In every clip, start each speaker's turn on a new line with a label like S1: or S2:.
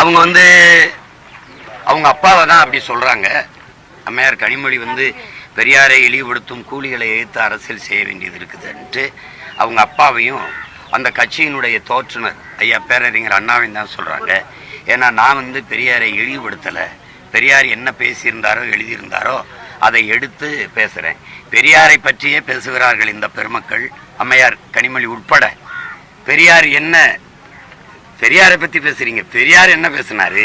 S1: அவங்க வந்து அவங்க அப்பாவை தான் அப்படி சொல்கிறாங்க அம்மையார் கனிமொழி வந்து பெரியாரை இழிவுபடுத்தும் கூலிகளை எதிர்த்து அரசியல் செய்ய வேண்டியது இருக்குதுன்ட்டு. அவங்க அப்பாவையும் அந்த கட்சியினுடைய தோற்றுனர் ஐயா பேரறிஞர் அண்ணாவையும் தான் சொல்கிறாங்க ஏன்னா நான் வந்து பெரியாரை இழிவுபடுத்தலை. பெரியார் என்ன பேசியிருந்தாரோ எழுதியிருந்தாரோ அதை எடுத்து பேசுகிறேன் பெரியாரை பற்றியே பேசுகிறார்கள் இந்த பெருமக்கள் அம்மையார் கனிமொழி உட்பட. பெரியார் என்ன பெரியாரை பத்தி பேசுறீங்க. பெரியார் என்ன பேசினாரு?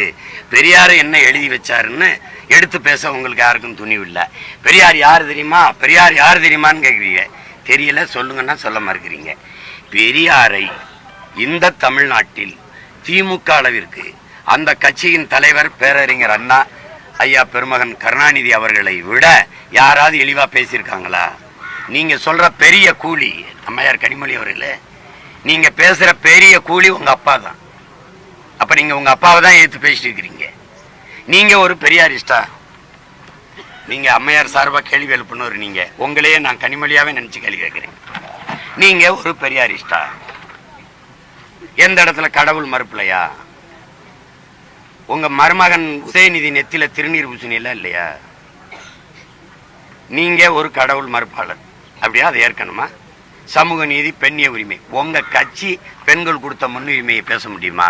S1: பெரியார் என்ன எழுதி வச்சாருன்னு எடுத்து பேச உங்களுக்கு யாருக்கும் துணிவு இல்லை. பெரியார் யார் தெரியுமா? பெரியார் யார் தெரியுமான்னு கேட்குறீங்க தெரியல சொல்லுங்கன்னா சொல்ல மறுக்கிறீங்க. பெரியாரை இந்த தமிழ்நாட்டில் திமுக அளவிற்கு அந்த கட்சியின் தலைவர் பேரறிஞர் அண்ணா ஐயா பெருமகன் கருணாநிதி அவர்களை விட யாராவது இழிவா பேசியிருக்காங்களா? நீங்க சொல்ற பெரிய கூலி அம்மையார் கனிமொழி அவர்களே நீங்க பேசுற பெரிய கூலி உங்க அப்பா தான். அப்ப நீங்க உங்க அப்பாவை தான் ஏத்து பேசிட்டு இருக்கிறீங்க. நீங்க ஒரு பெரியாரிஸ்டா நீங்க அம்மையார் சார்பாக கேள்வி எழுப்பினவர் நீங்க. உங்களையே நான் கனிமொழியாவே நினைச்சு கேள்வி கேட்கிறேன். நீங்க ஒரு பெரியாரிஸ்டா எந்த இடத்துல கடவுள் மறுப்பில்லையா? உங்க மருமகன் உதயநிதி நெத்தில திருநீர் பூசணியெல்லாம் இல்லையா? நீங்க ஒரு கடவுள் மறுப்பாளர். அப்படியா? அதை ஏற்கனமா சமூக நீதி பெண்ணிய உரிமை. உங்க கட்சி பெண்கள் கொடுத்த முன்னுரிமையை பேச முடியுமா?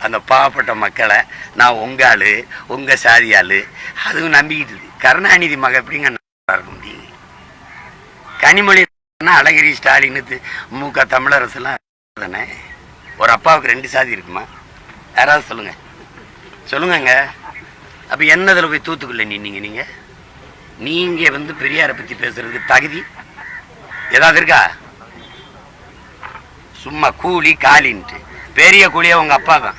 S1: அந்த பாவப்பட்ட மக்களை நான் உங்க ஆளு உங்க சாதி ஆளு அதுவும் நம்பிக்கிட்டு இருக்கு. கருணாநிதி மக எப்படிங்க நல்லா இருக்க முடியும்? கனிமொழி அழகிரி ஸ்டாலின் மு க தமிழரசுலாம் தானே? ஒரு அப்பாவுக்கு ரெண்டு சாதி இருக்குமா? யாராவது சொல்லுங்க. சொல்லுங்கங்க. அப்ப என்னதுல போய் தூத்துக்குள்ள நின்னீங்க நீங்க? நீங்க வந்து பெரியாரை பத்தி பேசுறதுக்கு தகுதி ஏதாவது இருக்கா? சும்மா கூலி காலின்ட்டு. பெரிய கூலியா உங்க அப்பா தான்.